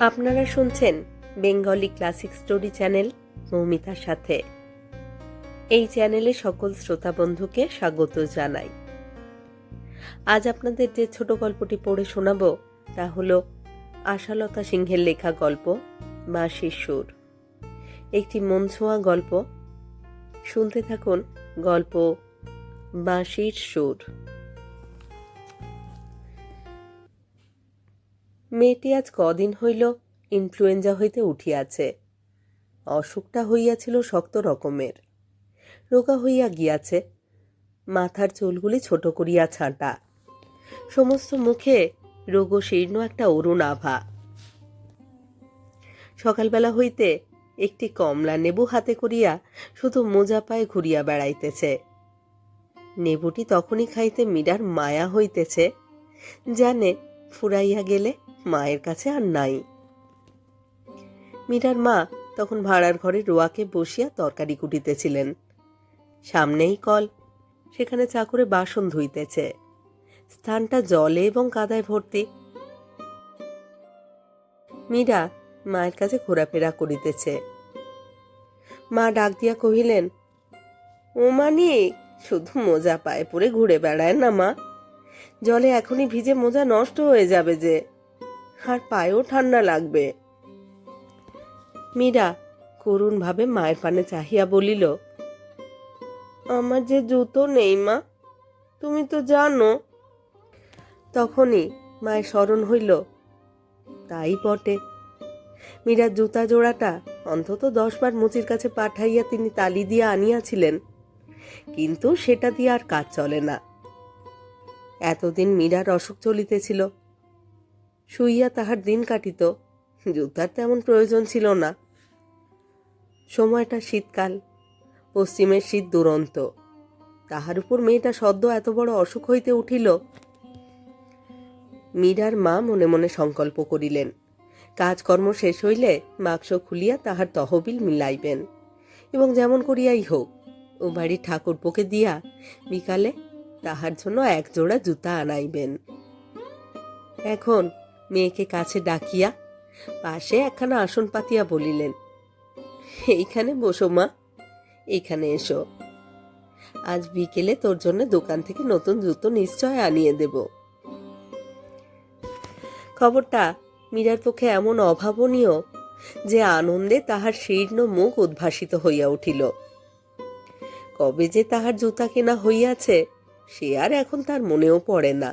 আপনারা শুনছেন Bengali classic story channel মৌমিতার সাথে। এই চ্যানেলে সকল শ্রোতা বন্ধুকে স্বাগত জানাই। আজ আপনাদের যে ছোট গল্পটি পড়ে শোনাব, তা হল আশালতা সিংহের লেখা গল্প বাঁশির শিশুর। একটি মন ছোঁয়া গল্প। শুনতে থাকুন গল্প বাঁশির সুর। মেয়েটি আজ কদিন হইল ইনফ্লুয়েঞ্জা হইতে উঠিয়াছে। অসুখটা হইয়াছিল শক্ত রকমের। রোগা হইয়া গিয়াছে। মাথার চুলগুলি ছোট করিয়া ছাঁটা। সমস্ত মুখে রোগ শীর্ণ একটা অরুণ আভা। সকালবেলা হইতে একটি কমলা নেবু হাতে করিয়া শুধু মোজা পায়ে ঘুরিয়া বেড়াইতেছে। নেবুটি তখনই খাইতে মীরার মায়া হইতেছে। জানে, ফুরাইয়া গেলে মায়ের কাছে আর নাই। মীরার মা তখন ভাড়ার ঘরে রোয়াকে বসিয়া তরকারি কুটিতেছিলেন। সামনেই কল, সেখানে চাকরে বাসন ধুইতেছে। স্থানটা জলে এবং কাদায় ভর্তি। মীরা মায়ের কাছে ঘোরাফেরা করিতেছে। মা ডাক দিয়া কহিলেন, ও মানিক শুধু মোজা পায়ে পরে ঘুরে বেড়ায় না, মা? জলে এখনই ভিজে মোজা নষ্ট হয়ে যাবে যে। আর পায়েও ঠান্ডা লাগবে। মীরা করুণভাবে মায়ের পানে চাহিয়া বলিল, আমার যে জুতো নেই, মা, তুমি তো জানো। তখনই মায়ের স্মরণ হইল, তাই বটে। মীরার জুতা জোড়াটা অন্তত দশবার মুচির কাছে পাঠাইয়া তিনি তালি দিয়া আনিয়াছিলেন। কিন্তু সেটা দিয়ে আর কাজ চলে না। এতদিন মীরার অসুখ চলিতেছিল। শুইয়া তাহার দিন কাটিত। জুতার তেমন প্রয়োজন ছিল না। সময়টা শীতকাল। পশ্চিমের শীত দুরন্ত। তাহার উপর মেয়েটা সদ্য এত বড় অসুখ হইতে উঠিল। মীরার মা মনে মনে সংকল্প করিলেন। কাজকর্ম শেষ হইলে বাক্স খুলিয়া তাহার তহবিল মিলাইবেন। এবং যেমন করিয়াই হোক ও বাড়ির ঠাকুরপোকে দিয়া বিকালে তাহার জন্য এক জোড়া জুতা আনাইবেন। এখন মেয়েকে কাছে ডাকিয়া পাশে একখানা আসন পাতিয়া বলিলেন, এইখানে বসো মা, এইখানে এসো। আজ বিকেলে তোর জন্য দোকান থেকে নতুন জুতো নিশ্চয় আনিয়ে দেব। খবরটা মীরার পক্ষে এমন অভাবনীয় যে আনন্দে তাহার শীর্ণ মুখ উদ্ভাসিত হইয়া উঠিল। কবে যে তাহার জুতা কেনা হইয়াছে, সে আর এখন তার মনেও পড়ে না।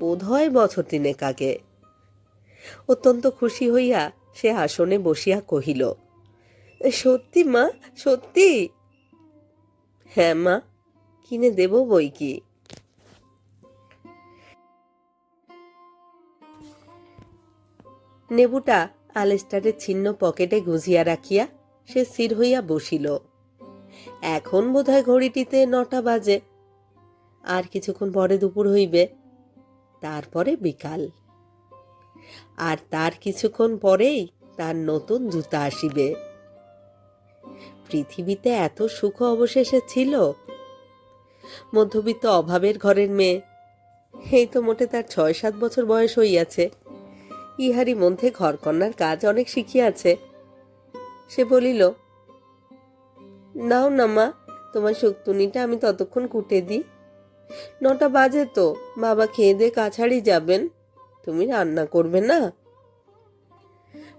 বোধ হয় বছর তিনেক আগে। অত্যন্ত খুশি হইয়া সে আসনে বসিয়া কহিল, সত্যি মা, সত্যি? হ্যাঁ মা, কিনে দেব বই কি? নেবুটা আলেস্টারের ছিন্ন পকেটে গুজিয়া রাখিয়া সে স্থির হইয়া বসিল। এখন বোধহয় ঘড়িটিতে নটা বাজে। আর কিছুক্ষণ পরে দুপুর হইবে, তারপরে বিকাল। আর তার কিছুক্ষণ পরেই তার নতুন জুতা আসিবে। পৃথিবীতে এত সুখ অবশেষে ছিল। মধ্যবিত্ত অভাবের ঘরের মেয়ে। এই তো মোটে তার ছয় সাত বছর বয়স হইয়াছে। ইহারি মধ্যে ঘরকন্যার কাজ অনেক শিখিয়াছে। সে বলিল নাও না মা, তোমার শুক্তুনিটা আমি ততক্ষণ কুটে দিই। নটা বাজে তো, বাবা খেয়ে দিয়ে কাছাড়ি যাবেন। তুমি রান্না করবে না?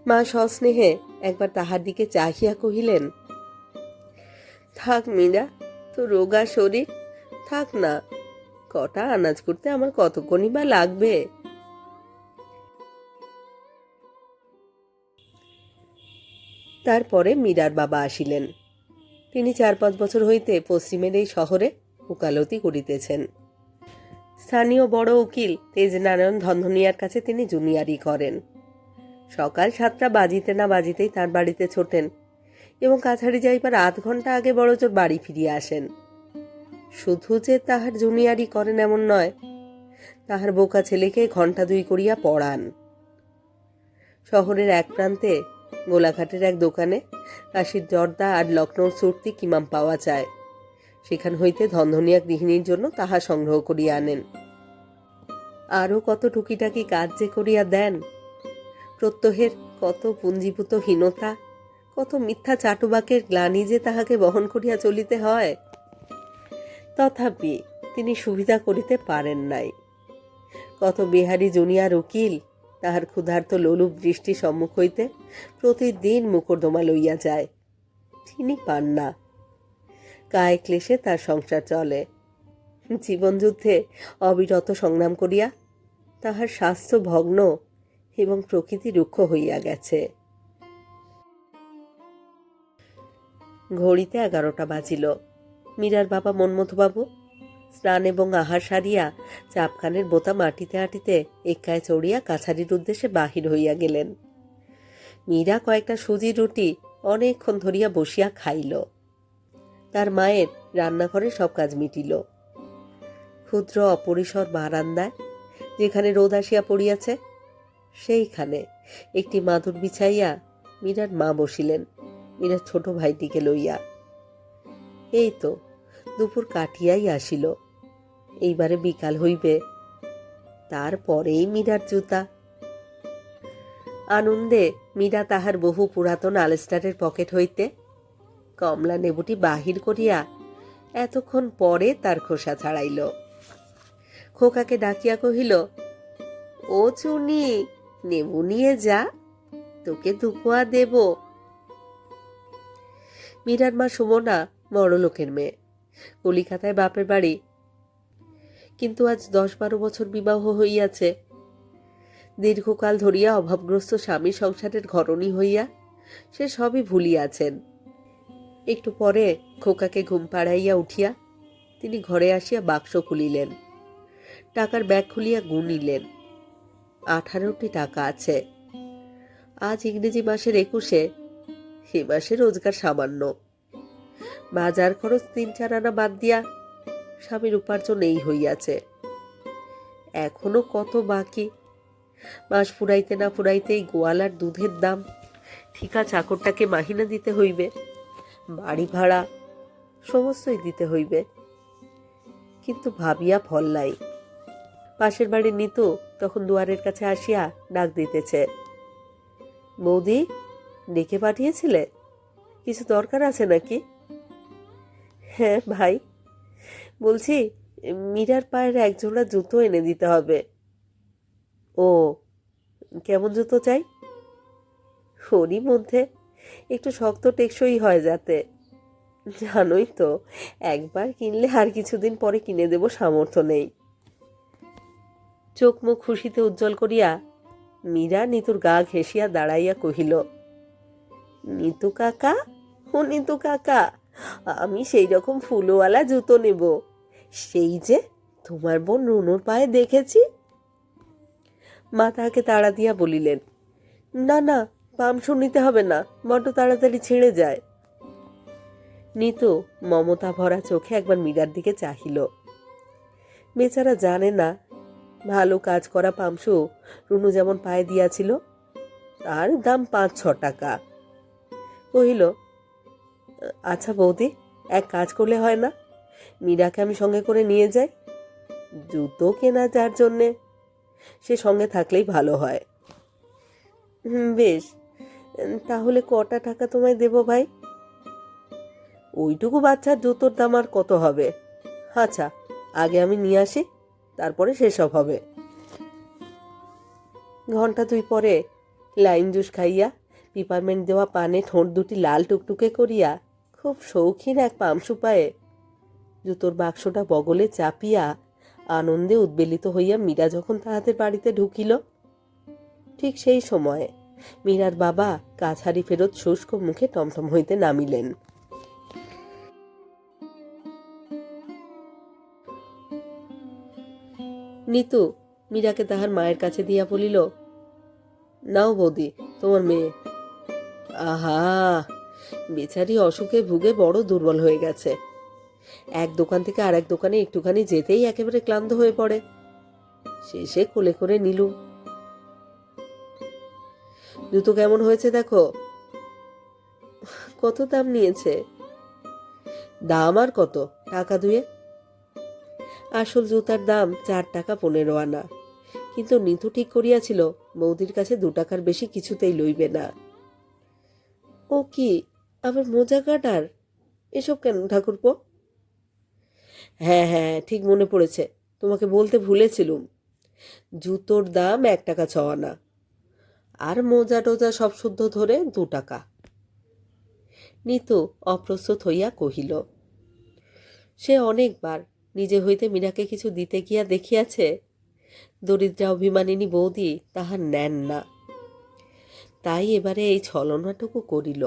মা সস্নেহে একবার তাহার দিকে চাহিয়া কহিলেন, থাক মীরা, তো রোগা শরীর। থাক না, কটা আনাজ করতে আমার কতক্ষণই বা লাগবে? তারপরে মীরার বাবা আসিলেন। তিনি চার পাঁচ বছর হইতে পশ্চিমের এই শহরে উকালতি করিতেছেন। স্থানীয় বড় উকিল তেজনারায়ণ ধন্ধনিয়ার কাছে তিনি জুনিয়ারি করেন। সকাল সাতটা বাজিতে না বাজিতেই তার বাড়িতে ছোটেন এবং কাছাড়ি যাইবার আধ ঘণ্টা আগে বড় বড়জোর বাড়ি ফিরিয়া আসেন। শুধু যে তাহার জুনিয়ারি করেন এমন নয়, তাহার বোকা ছেলেকে ঘণ্টা দুই করিয়া পড়ান। শহরের এক প্রান্তে গোলাঘাটের এক দোকানে কাশির জর্দা আর লখনৌর সুরতি কিমাম পাওয়া যায়। সেখান হইতে ধনধনিয়া গৃহিণীর জন্য তাহা সংগ্রহ করিয়া আনেন। আরও কত টুকিটাকি কাজ যে করিয়া দেন। প্রত্যহের কত পুঞ্জীভূত হীনতা, কত মিথ্যা চাটুবাকের গ্লানি যে তাহাকে বহন করিয়া চলিতে হয়। তথাপি তিনি সুবিধা করিতে পারেন নাই। কত বিহারী জুনিয়ার উকিল তাহার ক্ষুধার্ত লোলুপ দৃষ্টি সম্মুখ হইতে প্রতিদিন মুকদ্দমা লইয়া যায়। তিনি পান না। কায় ক্লেশে তার সংসার চলে। জীবনযুদ্ধে অবিরত সংগ্রাম করিয়া তাহার স্বাস্থ্য ভগ্ন এবং প্রকৃতি রুক্ষ হইয়া গেছে। ঘড়িতে এগারোটা বাজিল। মীরার বাবা মন্মথবাবু স্নান এবং আহার সারিয়া চাপখানের বোতা মাটিতে আটিতে একায় চড়িয়া কাছারির উদ্দেশ্যে বাহির হইয়া গেলেন। মীরা কয়েকটা সুজি রুটি অনেকক্ষণ ধরিয়া বসিয়া খাইল। তার মায়ের রান্নাঘরে সব কাজ মিটিল। ক্ষুদ্র অপরিসর বারান্দায় যেখানে রোদ আসিয়া পড়িয়াছে, সেইখানে একটি মাদুর বিছাইয়া মীরার মা বসিলেন, মীরার ছোট ভাইটিকে লইয়া। এই তো দুপুর কাটিয়াই আসিল। এইবারে বিকাল হইবে। তারপরেই মীরার জুতা। আনন্দে মীরা তাহার বহু পুরাতন আলস্টারের পকেট হইতে কমলা নেবুটি বাহির করিয়া এতক্ষণ পরে তার খোসা ছাড়াইল। খোকাকে ডাকিয়া কহিল, ও চুনি, নেবু নিয়ে যা, তোকে দুপোয়া দেব। মীরার মা সুমনা বড় লোকের মেয়ে। কলিকাতায় বাপের বাড়ি কিন্তু আজ দশ বারো বছর বিবাহ হইয়াছে। দীর্ঘকাল ধরিয়া অভাবগ্রস্ত স্বামী সংসারের ঘরণী হইয়া সে সবই ভুলিয়াছেন। একটু পরে খোকাকে ঘুম পাড়াইয়া উঠিয়া তিনি ঘরে আসিয়া বাক্স খুলিলেন। টাকার ব্যাগ খুলিয়া গুনিলেন আঠারোটি টাকা আছে। আজ ইংরেজি মাসের একুশে সে মাসে রোজগার সামান্য। বাজার খরচ তিন চার আনা বাদ দিয়া স্বামীর উপার্জন এই হইয়াছে। এখনও কত বাকি? মাস ফুরাইতে না ফুরাইতেই গোয়ালার দুধের দাম। ঠিকা চাকরটাকে মাহিনা দিতে হইবে। বাড়ি ভাড়া, সমস্তই দিতে হইবে। কিন্তু ভাবিয়া ফল নাই। পাশের বাড়ির নিতু তখন দুয়ারের কাছে আসিয়া ডাক দিতেছে। বৌদি, ডেকে পাঠিয়েছিলে? কিছু দরকার আছে নাকি? হ্যাঁ ভাই। বলছি, মীরার পায়ের একজোড়া জুতো এনে দিতে হবে। ও, কেমন জুতো চাই? ওরই মধ্যে একটু শক্ত টেকসই হয় যাতে। জানোই তো, একবার কিনলে আর কিছুদিন পরে কিনে দেব সামর্থ্য নেই। চোখ মুখ খুশিতে উজ্জ্বল করিয়া মীরা নিতুর গা ঘেঁষিয়া দাঁড়াইয়া কহিল, নিতু কাকা, ও নিতু কাকা, আমি সেই রকম ফুলওয়ালা জুতো নেব। সেই যে তোমার বোন রুনুর পায়ে দেখেছি। মা তাহাকে তাড়া দিয়া বলিলেন, না না পামসু নিতে হবে না, বড্ড তাড়াতাড়ি ছিঁড়ে যায়। নিতু মমতা ভরা চোখে একবার মীরার দিকে চাহিল। বেচারা জানে না, ভালো কাজ করা পামসু রুনু যেমন পায়ে দিয়াছিল, তার দাম পাঁচ ছ টাকা। কহিল আচ্ছা বৌদি, এক কাজ করলে হয় না? মীরাকে আমি সঙ্গে করে নিয়ে যাই। জুতো কেনা যার জন্যে। সে সঙ্গে থাকলেই ভালো হয়। বেশ। তাহলে কটা টাকা তোমায় দেবো ভাই? ওইটুকু বাচ্চার জুতোর দাম আর কত হবে? আচ্ছা আগে আমি নিয়ে আসি, তারপরে সেসব হবে। ঘণ্টা দুই পরে লাইম জুস খাইয়া পিপারমেন্ট দেওয়া পানে ঠোঁট দুটি লাল টুকটুকে করিয়া, খুব শৌখিন এক পামসু পায়ে জুতোর বাক্সটা বগলে চাপিয়া আনন্দে উদ্বেলিত হইয়া মীরা যখন তাহাদের বাড়িতে ঢুকিল, ঠিক সেই সময়ে মীরার বাবা কাছারি ফেরত শুষ্ক মুখে টমটম হইতে নামিলেন। নিতু, মীরাকে তাহার মায়ের কাছে দিয়া বলিল, নাও বৌদি, তোমার মেয়ে। আহা, বেচারি অসুখে ভুগে বড় দুর্বল হয়ে গেছে। এক দোকান থেকে আর এক দোকানে একটুখানি যেতেই একেবারে ক্লান্ত হয়ে পড়ে। শেষে কোলে করে নিলুম। জুতো কেমন হয়েছে দেখো? কত দাম নিয়েছে? দাম আর কত? টাকা দুয়ে? আসল জুতার দাম চার টাকা পনেরো আনা। কিন্তু নিতু ঠিক করিয়াছিল, বৌদির কাছে দু টাকার বেশি কিছুতেই লইবে না। ও কি, আবার মোজা কাটার? এসব কেন ঠাকুরপো? হ্যাঁ হ্যাঁ ঠিক মনে পড়েছে। তোমাকে বলতে ভুলেছিলুম। জুতোর দাম এক টাকা ছ আনা আর মোজা টোজা সব শুদ্ধ ধরে দু টাকা। নিতু অপ্রস্তুত হইয়া কহিল, সে অনেকবার নিজে হইতে মীরাকে কিছু দিতে গিয়া দেখিয়াছে? দরিদ্রা অভিমানিনী বৌদি তাহার নেন না। তাই এবারে এই ছলনাটুকু করিল।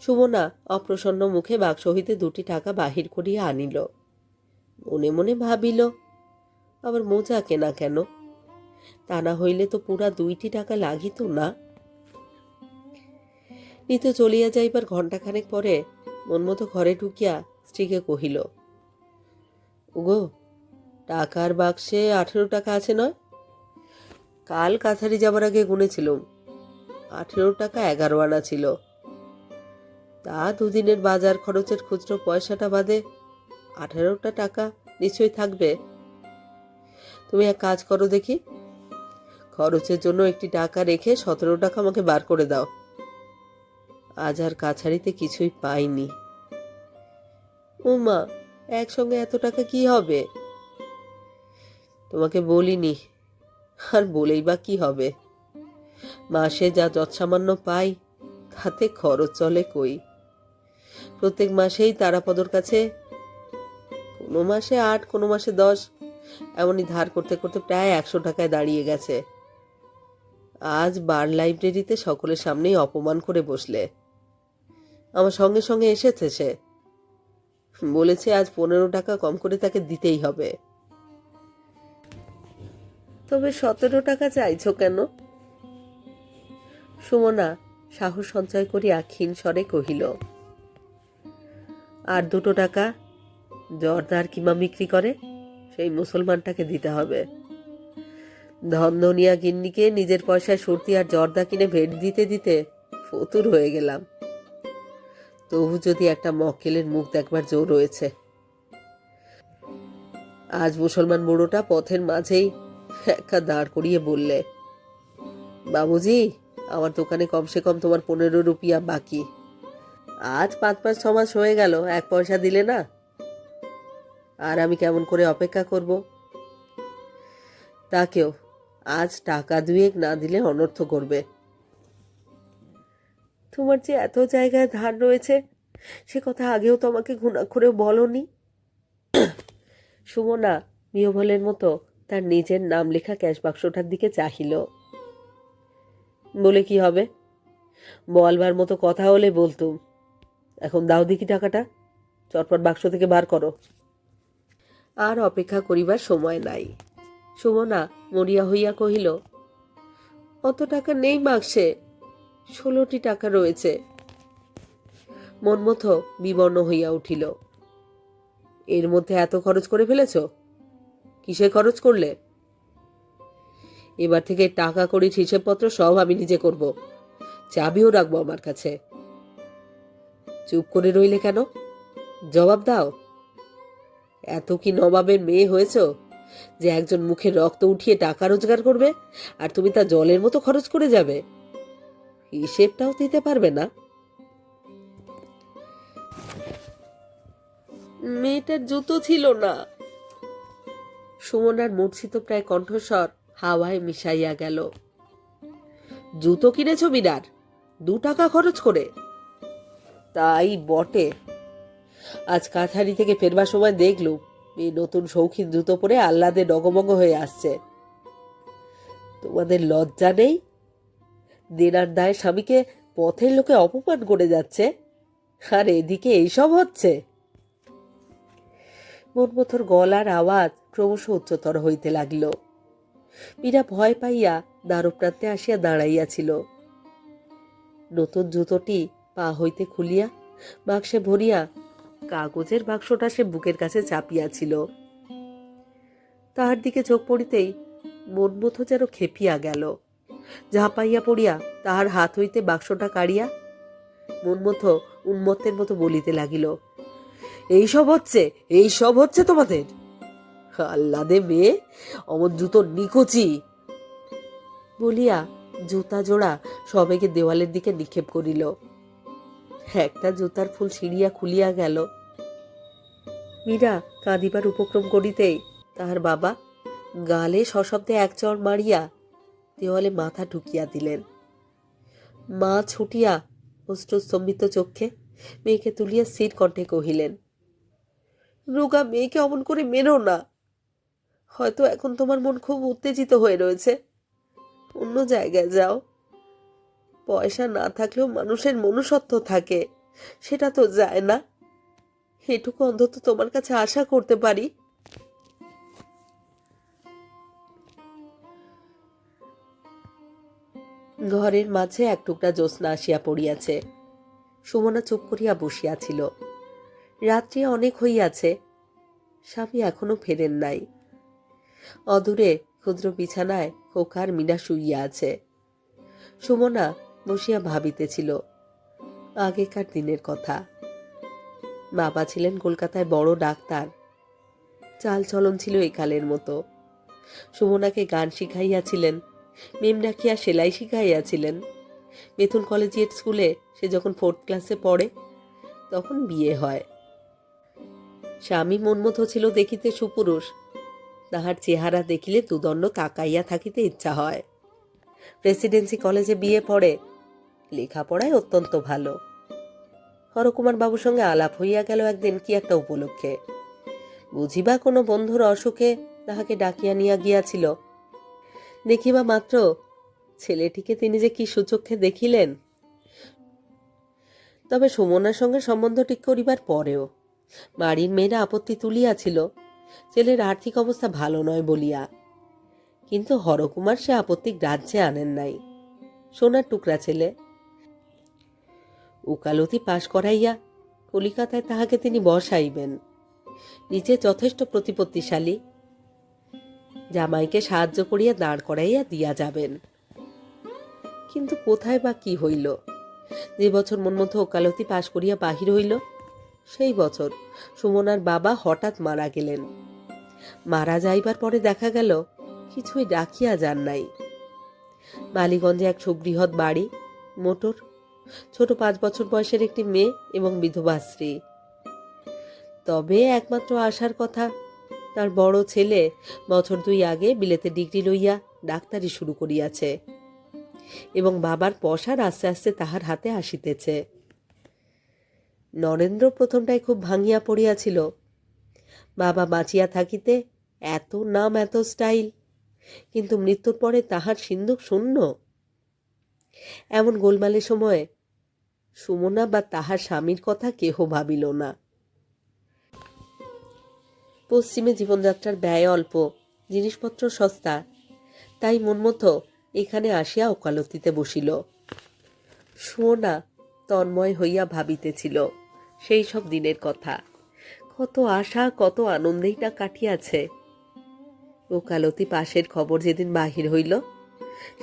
সুমনা অপ্রসন্ন মুখে বাক্স হইতে দুটি টাকা বাহির করিয়া আনিল। মনে মনে ভাবিল, আবার মোজা কেনা কেন? তা না হইলে তো পুরা দুইটি টাকা লাগিত না? নিত চলিয়া যাইবার ঘণ্টাখানেক পরে মনমতো ঘরে ঢুকিয়া স্ত্রীকে কহিল ওগো টাকার বাক্সে আঠেরো টাকা আছে নয়? কাল কাছারি যাবার আগে গুনেছিলুম। আঠেরো টাকা এগারো আনা ছিল। তা দুদিনের বাজার খরচের খুচরো পয়সাটা বাদে আঠেরোটা টাকা নিশ্চয়ই থাকবে। তুমি এক কাজ করো দেখি। খরচের জন্য একটি টাকা রেখে সতেরো টাকা আমাকে বার করে দাও। আজ আর কাছারিতে কিছুই পাইনি। উমা, একসঙ্গে এত টাকা কি হবে? তোমাকে বলিনি, আর বলেই বা কি হবে? মাসে যা যৎসামান্য পাই, তাতে খরচ চলে কই? প্রত্যেক মাসেই তারাপদর কাছে। কোনো মাসে আট, কোনো মাসে দশ। এমনই ধার করতে করতে প্রায় একশো টাকায় দাঁড়িয়ে গেছে। আজ বার লাইব্রেরিতে সকলের সামনেই অপমান করে বসলে। আমার সঙ্গে সঙ্গে এসেছে সে। বলেছে আজ পনেরো টাকা কম করে তাকে দিতেই হবে। তবে সতেরো টাকা চাইছো কেন? সুমনা সাহস সঞ্চয় করিয়া ক্ষীণ স্বরে কহিল আর দুটো টাকা জর্দার কিমা বিক্রি করে সেই মুসলমানটাকে দিতে হবে। ধনধনিয়া গিন্নিকে নিজের পয়সায় সর্তি আর জর্দা কিনে ভেট দিতে দিতে ফতুর হয়ে গেলাম। তবু যদি একটা মক্কেলের মুখ দেখবার জোর রয়েছে। আজ মুসলমান বুড়োটা পথের মাঝেই একা দাঁড় করিয়ে বললে, বাবুজি, আমার দোকানে কমসে কম তোমার পনেরো রুপিয়া বাকি। আজ পাঁচ পাঁচ ছ মাস হয়ে গেল, এক পয়সা দিলে না? আর আমি কেমন করে অপেক্ষা করব? তাকেও আজ টাকা দুয়েক না দিলে অনর্থ করবে। তোমার যে এত জায়গায় ধার রয়েছে, সে কথা আগেও তো আমাকে করে বলনি? সুমনা, মিয়ভলের মতো তার নিজের নাম লেখা ক্যাশ বাক্সটার দিকে চাহিল। বলে কি হবে? বলবার মতো কথা হলে বলতুম। এখন দাও দেখি টাকাটা। চটপট বাক্স থেকে বার করো। আর অপেক্ষা করিবার সময় নাই। সুমনা মরিয়া হইয়া কহিল, অত টাকা নেই বাক্সে, ষোলোটি টাকা রয়েছে। মনমথ বিবর্ণ হইয়া উঠিল, এর মধ্যে এত খরচ করে ফেলেছ? কিসে খরচ করলে? এবার থেকে টাকা কড়ির হিসেবপত্র সব আমি নিজে করব। চাবিও রাখব আমার কাছে। চুপ করে রইলে কেন? জবাব দাও। এত কি নবাবের মেয়ে হয়েছ যে একজন মুখে রক্ত উঠিয়ে টাকা রোজগার করবে আর তুমি তা জলের মতো খরচ করে যাবে? হিসেবটাও দিতে পারবে না। মেয়েটার জুতো ছিল না। সুমনার মূর্ছিত প্রায় কণ্ঠস্বর হাওয়ায় মিশাইয়া গেল। জুতো কিনেছ বিরাট দু টাকা খরচ করে। তাই বটে। আজ কাছারি থেকে ফেরবার সময় দেখলুম, এই নতুন শৌখিন জুতো পরে আহ্লাদে ডগমগ হয়ে আসছে। তোমাদের লজ্জা নেই? দেনার দায় স্বামীকে পথের লোকে অপমান করে যাচ্ছে? আর এদিকে এইসব হচ্ছে? মনমথর গলার আওয়াজ ক্রমশ উচ্চতর হইতে লাগিল। মীরা ভয় পাইয়া দ্বারপ্রান্তে আসিয়া দাঁড়াইয়াছিল। নতুন জুতোটি পা হইতে খুলিয়া বাক্সে ভরিয়া কাগজের বাক্সটা সে বুকের কাছে চাপিয়াছিল। তাহার দিকে চোখ পড়িতেই মনমথ যেন খেপিয়া গেল। ঝাঁপাইয়া পড়িয়া তাহার হাত হইতে বাক্সটা কাড়িয়া মন মতো উন্মত্তের মতো বলিতে লাগিল এইসব হচ্ছে, এই সব হচ্ছে তোমাদের? আল্লাদে মেয়ে, অমন জুতো নিকোচি বলিয়া জুতা জোড়া সবেগে দেওয়ালের দিকে নিক্ষেপ করিল। একটা জুতার ফুল ছিঁড়িয়া খুলিয়া গেল। মীরা কাঁদিবার উপক্রম করিতেই তাহার বাবা গালে সশব্দে এক চড় মারিয়া দেওয়ালে মাথা ঢুকিয়া দিলেন। মা ছুটিয়া অশ্রুস্তম্ভিত চক্ষে মেয়েকে তুলিয়া স্থির কণ্ঠে কহিলেন, রোগা, মেয়েকে অমন করে মেরো না। হয়তো এখন তোমার মন খুব উত্তেজিত হয়ে রয়েছে। অন্য জায়গায় যাও। পয়সা না থাকলেও মানুষের মনুষ্যত্ব থাকে, সেটা তো যায় না। এটুকু অন্তত তোমার কাছে আশা করতে পারি। ঘরের মাঝে এক টুকরা জ্যোৎস্না আসিয়া পড়িয়াছে। সুমনা চুপ করিয়া বসিয়াছিল রাত্রি অনেক হইয়াছে। স্বামী এখনও ফেরেন নাই। অদূরে ক্ষুদ্র বিছানায় খোকার মিনা শুইয়া আছে। সুমনা বসিয়া ভাবিতেছিল। আগেকার দিনের কথা। বাবা ছিলেন কলকাতায় বড় ডাক্তার। চাল চলন ছিল একালের মতো। সুমনাকে গান শিখাইয়াছিলেন, মেম ডাকিয়া সেলাই শিখাইয়াছিলেন। মেথুন কলেজিয়েট স্কুলে সে যখন ফোর্থ ক্লাসে পড়ে, তখন বিয়ে হয়। স্বামী মনমতো ছিল দেখিতে সুপুরুষ। তাহার চেহারা দেখিলে দুদণ্ড তাকাইয়া থাকিতে ইচ্ছা হয়। প্রেসিডেন্সি কলেজে বিয়ে পড়ে লেখাপড়ায় অত্যন্ত ভালো। হরকুমার বাবুর সঙ্গে আলাপ হইয়া গেল একদিন কি একটা উপলক্ষে। বুঝিবা কোনো বন্ধুর অসুখে তাহাকে ডাকিয়া নিয়া গিয়াছিল। দেখিবা মাত্র, ছেলেটিকে তিনি যে কি সুচক্ষে দেখিলেন। তবে সুমনার সঙ্গে সম্বন্ধ ঠিক করিবার পরেও বাড়ির মেয়েরা আপত্তি তুলিয়াছিল, ছেলের আর্থিক অবস্থা ভালো নয় বলিয়া। কিন্তু হরকুমার সে আপত্তি গ্রাহ্যে আনেন নাই। সোনার টুকরা ছেলে উকালতি পাশ করাইয়া কলিকাতায় তাহাকে তিনি বসাইবেন। নিজে যথেষ্ট প্রতিপত্তিশালী। জামাইকে সাহায্য করিয়া দাঁড় করাইয়া দিয়া যাবেন। কিন্তু কোথায় বা কি হইল? যে বছর মনমতো ওকালতি পাশ করিয়া বাহির হইল, সেই বছর সুমনার বাবা হঠাৎ মারা গেলেন। মারা যাইবার পরে দেখা গেল, কিছুই ডাকিয়া যান নাই। বালিগঞ্জে এক সুবৃহৎ বাড়ি, মোটর ছোট পাঁচ বছর বয়সের একটি মেয়ে এবং বিধবা স্ত্রী। তবে একমাত্র আসার কথা, তার বড় ছেলে বছর দুই আগে বিলেতে ডিগ্রি লইয়া ডাক্তারি শুরু করিয়াছে এবং বাবার পশার আস্তে আস্তে তাহার হাতে আসিতেছে। নরেন্দ্র প্রথমটায় খুব ভাঙিয়া পড়িয়াছিল। বাবা বাঁচিয়া থাকিতে এত নাম, এত স্টাইল, কিন্তু মৃত্যুর পরে তাহার সিন্ধুক শূন্য। এমন গোলমালের সময় সুমনা বা তাহার স্বামীর কথা কেহ ভাবিল না। পশ্চিমে জীবনযাত্রার ব্যয় অল্প, জিনিসপত্র সস্তা। তাই মনমতো এখানে আসিয়া ওকালতিতে বসিল। সুমনা তন্ময় হইয়া ভাবিতেছিল সেই সব দিনের কথা। কত আশা, কত আনন্দেই না কাটিয়াছে। ওকালতি পাশের খবর যেদিন বাহির হইল,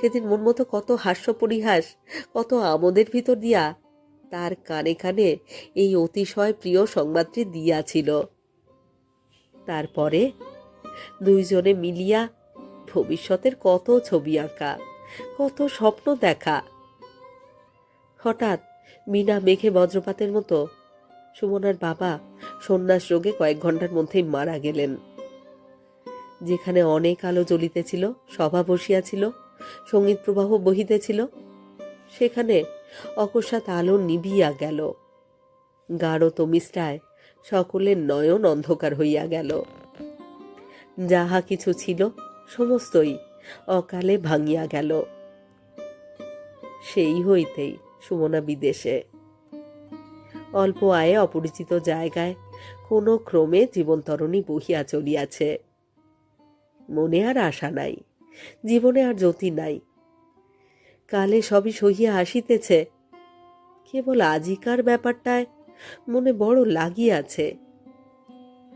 সেদিন মন মতো কত হাস্য পরিহাস, কত আমোদের ভিতর দিয়া তার কানে কানে এই অতিশয় প্রিয় সংবাদটি দিয়াছিল। তারপরে দুইজনে মিলিয়া ভবিষ্যতের কত ছবি আঁকা, কত স্বপ্ন দেখা। হঠাৎ বিনা মেঘে বজ্রপাতের মতো সুমনার বাবা সন্ন্যাস রোগে কয়েক ঘণ্টার মধ্যেই মারা গেলেন। যেখানে অনেক আলো জ্বলিতেছিল, সভা বসিয়াছিল, সংগীত প্রবাহ বহিতেছিল, সেখানে অকস্মাৎ আলো নিভিয়া গেল। গাঢ় তমিষ্টায় সকলের নয়ন অন্ধকার হইয়া গেল। যাহা কিছু ছিল, সমস্তই অকালে ভাঙিয়া গেল। সেই হইতেই সুমনা বিদেশে। অল্প আয়ে অপরিচিত জায়গায় কোনো ক্রমে জীবনতরণী বহিয়া চলিয়াছে। মনে আর আশা নাই, জীবনে আর জ্যোতি নাই কালে সবই সহিয়া আসিতেছে। কেবল আজিকার ব্যাপারটায় মনে বড় লাগিয়াছে।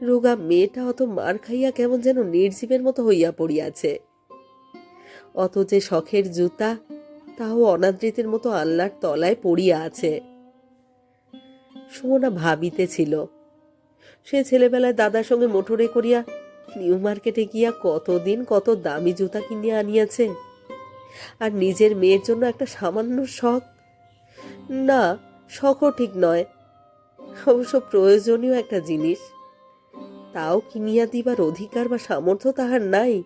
রোগা মেয়েটা অত মার খাইয়া কেমন যেন নির্জীবের মতো হইয়া পড়িয়াছে। অত যে শখের জুতা, তাও অনাদৃতের মতো আল্লাহর তলায় পড়িয়া আছে। সুমনা ভাবিতেছিল, সে ছেলেবেলায় দাদার সঙ্গে মোটরে করিয়া নিউ মার্কেটে গিয়া কতদিন কত দামি জুতা কিনিয়া আনিয়াছে। আর নিজের মেয়ের জন্য একটা সামান্য শখ? না, শখও ঠিক নয়। অবশ্য প্রয়োজনীয় একটা জিনিস। তাও কিনিয়া দিবার অধিকার বা সামর্থ্য তাহার নাই।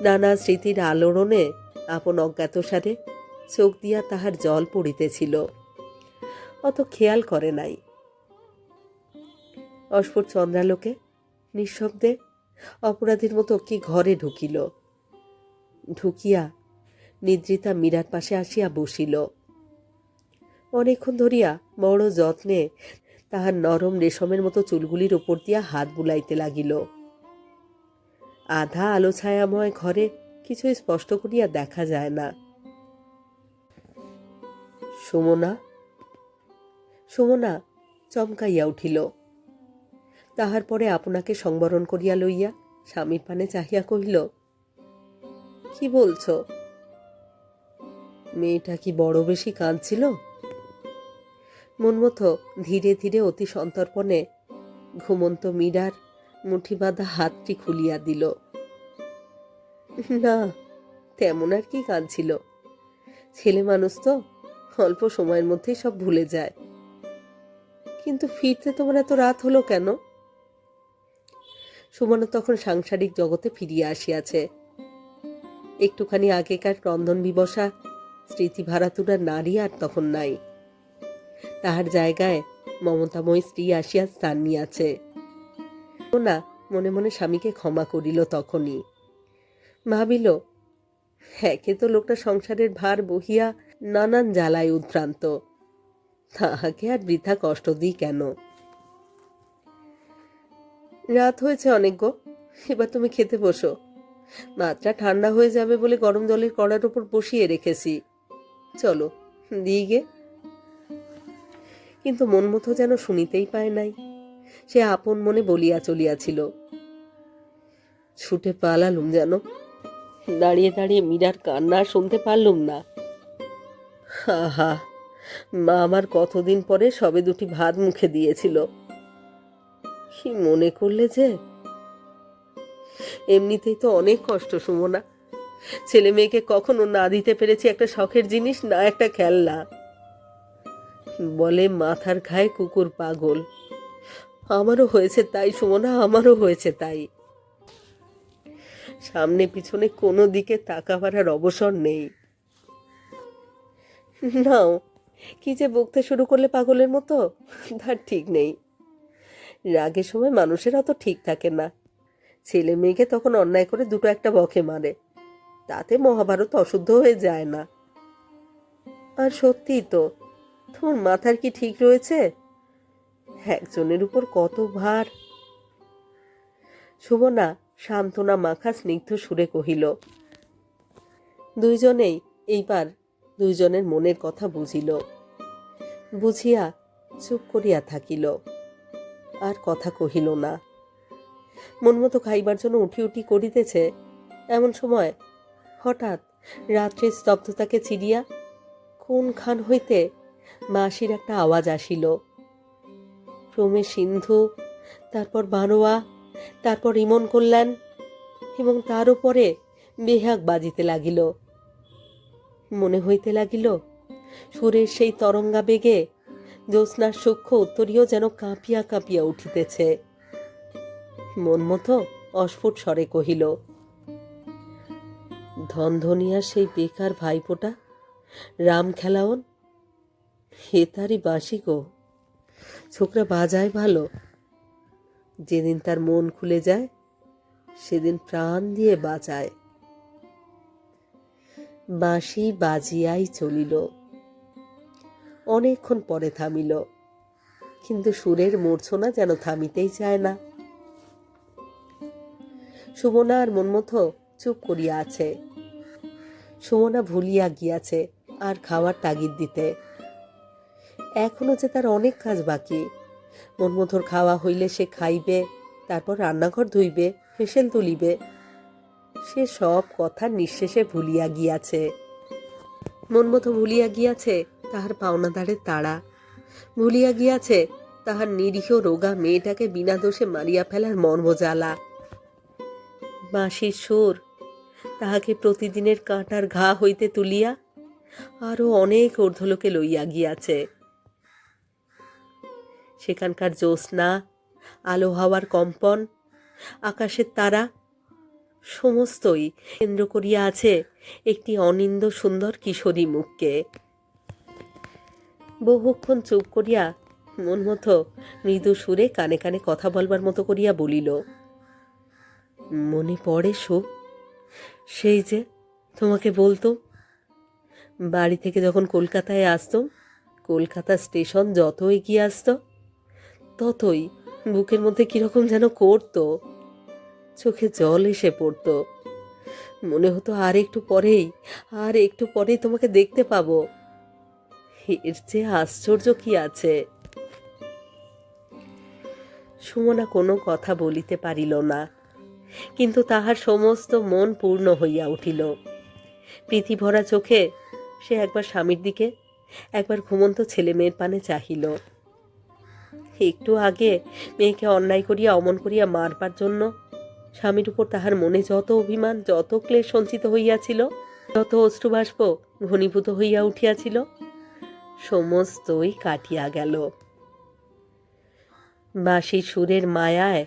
নানা স্মৃতির আলোড়নে আপন অজ্ঞাতসারে চোখ দিয়া তাহার জল পড়িতেছিল। অত খেয়াল করে নাই। অস্ফুট চন্দ্রালোকে নিঃশব্দে অপরাধীর মতো কি ঘরে ঢুকিল? ঢুকিয়া নিদ্রিতা মীরার পাশে আসিয়া বসিল। অনেকক্ষণ ধরিয়া বড় যত্নে তাহার নরম রেশমের মতো চুলগুলির ওপর দিয়া হাত বুলাইতে লাগিল। আধা আলো ছায়াময় ঘরে কিছুই স্পষ্ট করিয়া দেখা যায় না। সুমনা সুমনা চমকাইয়া উঠিল। তাহার পরে আপনাকে সংবরণ করিয়া লইয়া স্বামীর পানে চাহিয়া কহিল কি বলছো? মেয়েটা কি বড় বেশি কাঁদছিল? মনমতো ধীরে ধীরে অতি সন্তর্পণে ঘুমন্ত মীরার মুঠি বাঁধা হাতটি খুলিয়া দিল। না, তেমন আর কি কাঁদছিল। ছেলে মানুষ তো, অল্প সময়ের মধ্যেই সব ভুলে যায়। কিন্তু ফিরতে তোমার এত রাত হলো কেন? সুমনা তখন সাংসারিক জগতে ফিরিয়া আসিয়াছে। একটুখানি আগেকার ক্রন্দন বিবসা স্মৃতি ভারাতুরা নারী আর তখন নাই। তাহার জায়গায় মমতাময়ী স্ত্রী আসিয়া স্থান নিয়াছে। না, মনে মনে স্বামীকে ক্ষমা করিল তখনই। ভাবিল, একে তো লোকটা সংসারের ভার বহিয়া নানান জ্বালায় উদ্ভ্রান্ত। তাহাকে আর বৃথা কষ্ট দিই কেন? রাত হয়েছে অনেক গো, এবার তুমি খেতে বসো। মাত্রা ঠান্ডা হয়ে যাবে বলে গরম জলের কড়ার ওপর বসিয়ে রেখেছি। চলো দিয়ে গে। কিন্তু মন মতো যেন শুনিতেই পায় নাই। সে আপন মনে বলিয়া চলিয়াছিল। ছুটে পালালুম যেন। দাঁড়িয়ে দাঁড়িয়ে মীরার কান্না শুনতে পারলুম না। হা মা আমার কতদিন পরে সবে দুটি ভাত মুখে দিয়েছিল। কি মনে করলে যে এমনিতেই তো অনেক কষ্ট, সুমনা। ছেলে মেয়েকে কখনো না দিতে পেরেছি একটা শখের জিনিস, না একটা খেলনা। বলে মাথার ঘায়ে কুকুর পাগল। আমারও হয়েছে তাই, সুমনা, আমারও হয়েছে তাই। সামনে পিছনে কোনো দিকে তাকাবার আর অবসর নেই। নাও, কি যে বকতে শুরু করলে পাগলের মতো? তার ঠিক নেই। রাগের সময় মানুষের অত ঠিক থাকে না। ছেলে মেয়েকে তখন অন্যায় করে দুটো একটা বখে মারে। তাতে মহাভারত অশুদ্ধ হয়ে যায় না। আর সত্যিই তো, তোমার মাথার কি ঠিক রয়েছে? একজনের উপর কত ভার সুমনা সান্ত্বনা মাখা স্নিগ্ধ সুরে কহিল, দুইজনেই এইবার দুইজনের মনের কথা বুঝিল। বুঝিয়া চুপ করিয়া থাকিল। আর কথা কহিল না। মন মতো খাইবার জন্য উঠি উঠি করিতেছে। এমন সময় হঠাৎ রাত্রির স্তব্ধতাকে চিরিয়া কোনখান হইতে মাসির একটা আওয়াজ আসিল। ক্রমে সিন্ধু, তারপর বানোয়া, তারপর ইমন কল্যাণ এবং তার উপরে বেহাগ বাজিতে লাগিল। মনে হইতে লাগিল, সুরের সেই তরঙ্গা বেগে জ্যোৎস্নার সূক্ষ্ম উত্তরীয় যেন কাঁপিয়া কাঁপিয়া উঠিতেছে। মন মতো অস্ফুট স্বরে কহিল ধনধনিয়া সেই বেকার ভাইপোটা, রাম খেলাওন? হে তারই বাঁশি গো। ছোকরা বাজায় ভালো। যেদিন তার মন খুলে যায়, সেদিন প্রাণ দিয়ে বাঁচায়। বাঁশি বাজিয়াই চলিল। অনেকক্ষণ পরে থামিল, কিন্তু সুরের মূর্ছনা যেন থামিতেই চায় না। সুমনা আর মনমতো চুপ করিয়া আছে। সুমনা ভুলিয়া গিয়াছে আর খাওয়ার তাগিদ দিতে। এখনও যে তার অনেক কাজ বাকি। মনমথর খাওয়া হইলে সে খাইবে, তারপর রান্নাঘর ধুইবে, ফেসেল তুলিবে। সে সব কথা নিঃশেষে ভুলিয়া গিয়াছে। মনমতো ভুলিয়া গিয়াছে তাহার পাওনাদারের তাড়া। ভুলিয়া গিয়াছে তাহার নিরীহ রোগা মেয়েটাকে বিনা দোষে মারিয়া ফেলার মর্ম জ্বালা বাঁশির সুর। তাহাকে প্রতিদিনের কাঁটার ঘা হইতে তুলিয়া আরও অনেক ঊর্ধ্বলোকে লইয়া গিয়াছে। সেখানকার জ্যোৎস্না, আলো হাওয়ার কম্পন, আকাশের তারা, সমস্তই কেন্দ্র করিয়া আছে একটি অনিন্দ সুন্দর কিশোরী মুখকে। বহুক্ষণ চুপ করিয়া মন মতো মৃদু সুরে কানে কানে কথা বলবার মতো করিয়া বলিল মনে পড়ে সুখ সেই যে তোমাকে বলতো, বাড়ি থেকে যখন কলকাতায় আসতাম কলকাতা স্টেশন যত এগিয়ে আসতো, ততই বুকের মধ্যে কীরকম যেন করতো, চোখে জল এসে পড়তো। মনে হতো আর একটু পরেই, আর একটু পরেই তোমাকে দেখতে পাবো। এর চেয়ে আশ্চর্য কি আছে? সুমনা কোনো কথা বলিতে পারিল না। কিন্তু তাহার সমস্ত মন পূর্ণ হইয়া উঠিল। প্রীতি ভরা চোখে সে একবার স্বামীর দিকে, একবার ঘুমন্ত ছেলে মেয়ের পানে চাহিল। একটু আগে মেয়েকে অন্যায় করিয়া, অমন করিয়া মারবার জন্য স্বামীর উপর তাহার মনে যত অভিমান, যত ক্লেশ সঞ্চিত হইয়াছিল, যত অশ্রুবাষ্প ঘনীভূত হইয়া উঠিয়াছিল, সমস্তই কাটিয়া গেল। বাঁশির সুরের মায়ায়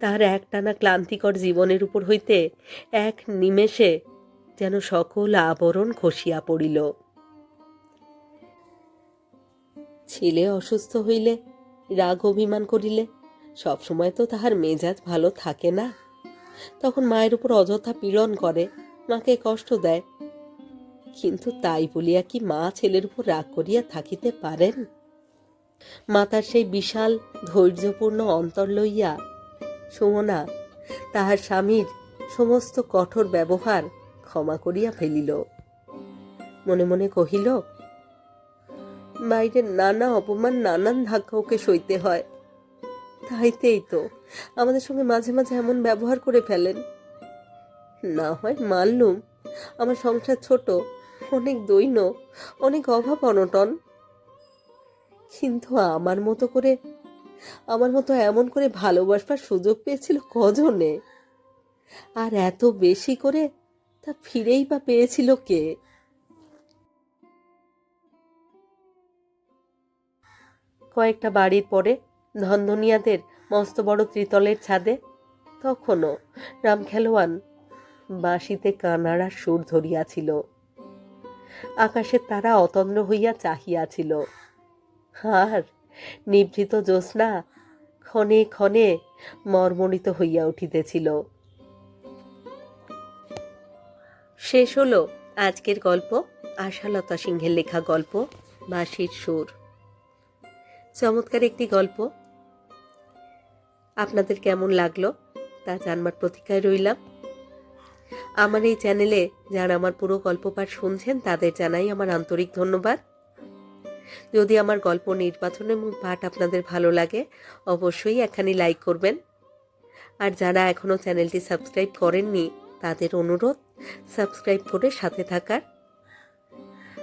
তাহার একটানা ক্লান্তিকর জীবনের উপর হইতে এক নিমেষে যেন সকল আবরণ খসিয়া পড়িল। ছেলে অসুস্থ হইলে, রাগ অভিমান করিলে সবসময় তো তাহার মেজাজ ভালো থাকে না। তখন মায়ের উপর অযথা পীড়ন করে, মাকে কষ্ট দেয়। কিন্তু তাই বলিয়া কি মা ছেলের উপর রাগ করিয়া থাকিতে পারেন? মাতার সেই বিশাল ধৈর্যপূর্ণ অন্তর লইয়া সুমনা তাহার স্বামীর সমস্ত কঠোর ব্যবহার ক্ষমা করিয়া ফেলিল। মনে মনে কহিল বাইরের নানা অপমান, নানান ধাক্কা ওকে সইতে হয়। তাইতেই তো, আমাদের সঙ্গে মাঝে মাঝে এমন ব্যবহার করে ফেলেন। না হয় মানলুম, আমার সংসার ছোট, অনেক দৈন্য, অনেক অভাব অনটন। কিন্তু আমার মতো করে আমার মতো এমন করে ভালোবাসবার সুযোগ পেয়েছিল কজনে? আর এত বেশি করে তা ফিরেই বা পেয়েছিল কে? কয়েকটা বাড়ির পরে ধনধনিয়াদের মস্ত বড় ত্রিতলের ছাদে, তখনও রাম খেলোয়ান বাঁশিতে কানাড়ার সুর ধরিয়াছিল। আকাশের তারা অতন্দ্র হইয়া চাহিয়াছিল। আর নিভৃত জ্যোৎস্না ক্ষণে ক্ষণে মর্মণিত হইয়া উঠিতেছিল। শেষ হলো আজকের গল্প, আশালতা সিংহের লেখা গল্প, বাঁশির সুর। চমৎকার একটি গল্প। আপনাদের কেমন লাগল তা জানবার প্রতীক্ষায় রইলাম। আমার এই চ্যানেলে যারা আমার পুরো গল্প পাঠ শুনছেন, তাদের জানাই আমার আন্তরিক ধন্যবাদ। যদি আমার গল্প নির্বাচন পাঠ আপনাদের ভালো লাগে, অবশ্যই একখানি লাইক করবেন। আর যারা এখনও চ্যানেলটি সাবস্ক্রাইব করেননি, তাদের অনুরোধ, সাবস্ক্রাইব করে সাথে থাকার।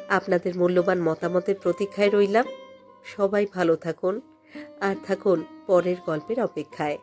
আপনাদের মূল্যবান মতামতের প্রতীক্ষায় রইলাম। সবাই ভালো থাকুন, আর থাকুন পরের গল্পের অপেক্ষায়।